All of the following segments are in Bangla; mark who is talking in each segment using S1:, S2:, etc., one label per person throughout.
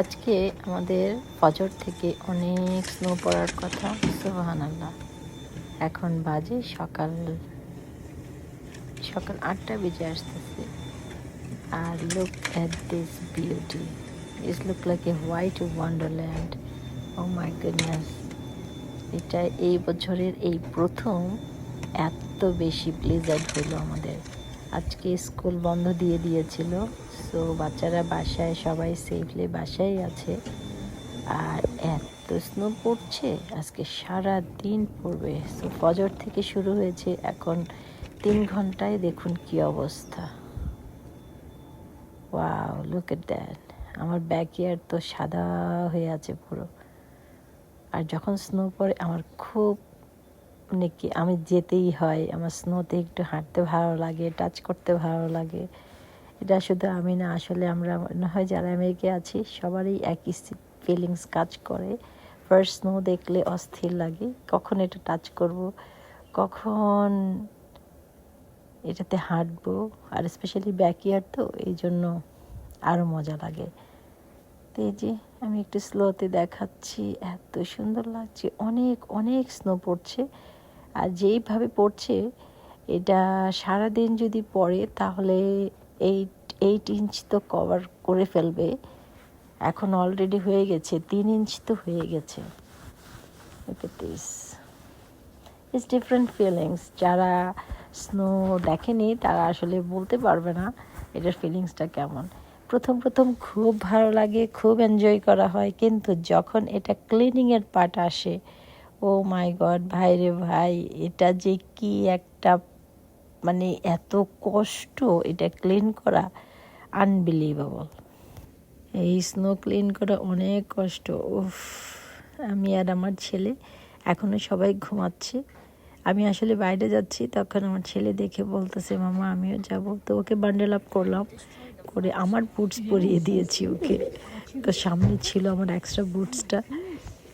S1: আজকে আমাদের ফজর থেকে অনেক স্নো পড়ার কথা সোহান আল্লাহ এখন বাজে সকাল সকাল আটটা বেজে আসতেছে। আর look at this beauty is look like a white wonderland oh my goodness এটা এই বছরের এই প্রথম এত বেশি ব্লেজার্ড হলো আমাদের। আজকে স্কুল বন্ধ দিয়ে দিয়েছিল। সো বাচ্চারা বাসায়, সবাই সেফলি বাসায় আছে। আর এত স্নো পড়ছে, আজকে সারা দিন পড়বে। সো ফজর থেকে শুরু হয়েছে, এখন তিন ঘন্টায় দেখুন কি অবস্থা। ওয়াও লুক এট দ্যাট আমার ব্যাকইয়ার্ড তো সাদা হয়ে আছে পুরো। আর যখন স্নো পড়ে, আমার খুব মানে কি আমি যেতেই হয়, আমার স্নোতে একটু হাঁটতে ভালো লাগে টাচ করতে ভালো লাগে। এটা শুধু আমি না, আসলে আমরা মনে হয় যারা আমেরিকা আছি, সবারই একই ফিলিংস কাজ করে। ফার্স্ট স্নো দেখলে অস্থির লাগে, কখন এটা টাচ করব, কখন এটাতে হাঁটবো, আর স্পেশালি ব্যাকইয়ার্ড তো, এই জন্য আরও মজা লাগে। তো এই যে, আমি একটু স্লোতে দেখাচ্ছি, এত সুন্দর লাগছে, অনেক অনেক স্নো পড়ছে। আর যেইভাবে পড়ছে, এটা সারাদিন যদি পড়ে, তাহলে এইট এইট ইঞ্চ তো কভার করে ফেলবে। এখন অলরেডি হয়ে গেছে, তিন ইঞ্চ তো হয়ে গেছে। দিস ইটস ডিফারেন্ট ফিলিংস যারা স্নো দেখেনি, তারা আসলে বলতে পারবে না এটার ফিলিংসটা কেমন। প্রথম প্রথম খুব ভালো লাগে, খুব এনজয় করা হয়, কিন্তু যখন এটা ক্লিনিংয়ের পার্ট আসে ও মাই গড, ভাই রে ভাই, এটা যে কি একটা মানে এত কষ্ট, এটা ক্লিন করা আনবিলিভেবল এই স্নো ক্লিন করা অনেক কষ্ট, উফ, আমি আর আমার ছেলে এখনও সবাই ঘুমাচ্ছে। আমি আসলে বাইরে যাচ্ছি, তখন আমার ছেলে দেখে বলতেছে, মামা, আমিও যাব। তো ওকে বান্ডেল আপ করলাম, করে আমার বুটস পরিয়ে দিয়েছি ওকে। সামনে ছিল আমার এক্সট্রা বুটসটা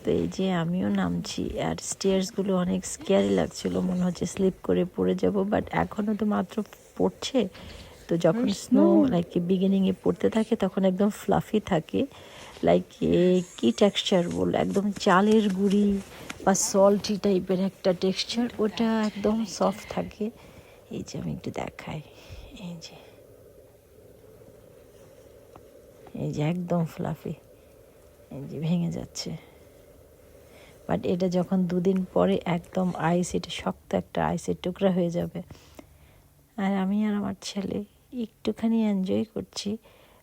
S1: তো এই যে আমিও নামছি আর স্টেয়ার্সগুলো অনেক স্কেয়ারি লাগছিল মনে হচ্ছে স্লিপ করে পড়ে যাব বাট এখনও তো মাত্র পড়ছে। তো যখন স্নো লাইক বিগিনিংয়ে পড়তে থাকে তখন একদম ফ্লাফি থাকে। লাইক কি টেক্সচার বল একদম চালের গুঁড়ি বা সল্টি টাইপের একটা টেক্সচার ওটা একদম সফট থাকে। এই যে আমি একটু দেখাই এই যে। এই যে একদম ফ্লাফি এই যে ভেঙে যাচ্ছে। বাট এটা যখন দুদিন পরে একদম আইস এটা শক্ত একটা আইসের টুকরা হয়ে যাবে। আর আমি আর আমার ছেলে একটুখানি এনজয় করছি।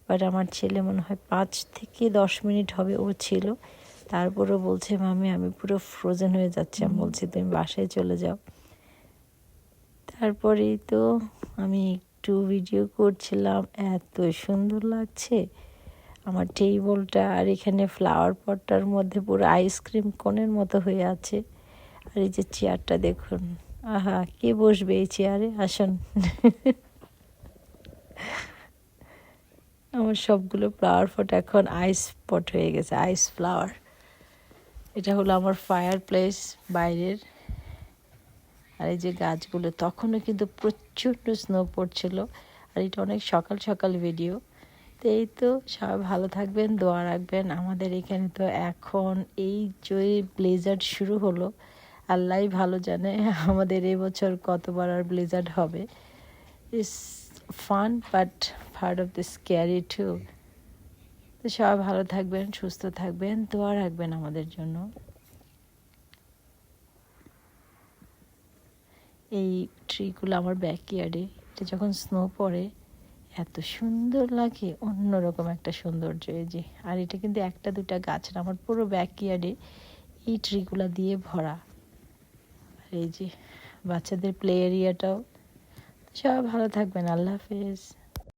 S1: বাট আমার ছেলে মনে হয় পাঁচ থেকে দশ মিনিট হবে ও ছিল। তারপরও বলছে, মামি, আমি পুরো ফ্রোজেন হয়ে যাচ্ছি। আমি বলছি, তুমি বাসায় চলে যাও। তারপরেই তো আমি একটু ভিডিও করছিলাম। এত সুন্দর লাগছে। আমার টেবিলটা আর এখানে ফ্লাওয়ার পটটার মধ্যে পুরো আইসক্রিম কোনের মতো হয়ে আছে। আর এই যে চেয়ারটা দেখুন। আহা, কে বসবে এই চেয়ারে আসুন। আমার সবগুলো ফ্লাওয়ার পট এখন আইস পট হয়ে গেছে আইস ফ্লাওয়ার এটা হলো আমার ফায়ার প্লেস বাইরের। আর এই যে গাছগুলো, তখনও কিন্তু প্রচণ্ড স্নো পড়ছিল। আর এটা অনেক সকাল সকাল ভিডিও এই তো, সবাই ভালো থাকবেন, দোয়া রাখবেন। আমাদের এখানে তো এখন এই যে ব্লেজার্ড শুরু হলো। আল্লাহ ভালো জানে আমাদের এবছর কতবার আর ব্লেজার্ড হবে। Is fun but part of this carry to তো সবাই ভালো থাকবেন, সুস্থ থাকবেন, দোয়া রাখবেন আমাদের জন্য। এই ট্রিগুলো আমার ব্যাকইয়ার্ডে এটা যখন স্নো পড়ে এত সুন্দর লাগে, অন্যরকম একটা সৌন্দর্য এই যে। আর এটা কিন্তু একটা দুটা গাছ না আমার পুরো ব্যাকইয়ার্ডে এই ট্রিগুলা দিয়ে ভরা। আর এই যে বাচ্চাদের প্লে এরিয়াটাও সবাই ভালো থাকবেন, আল্লাহ হাফেজ।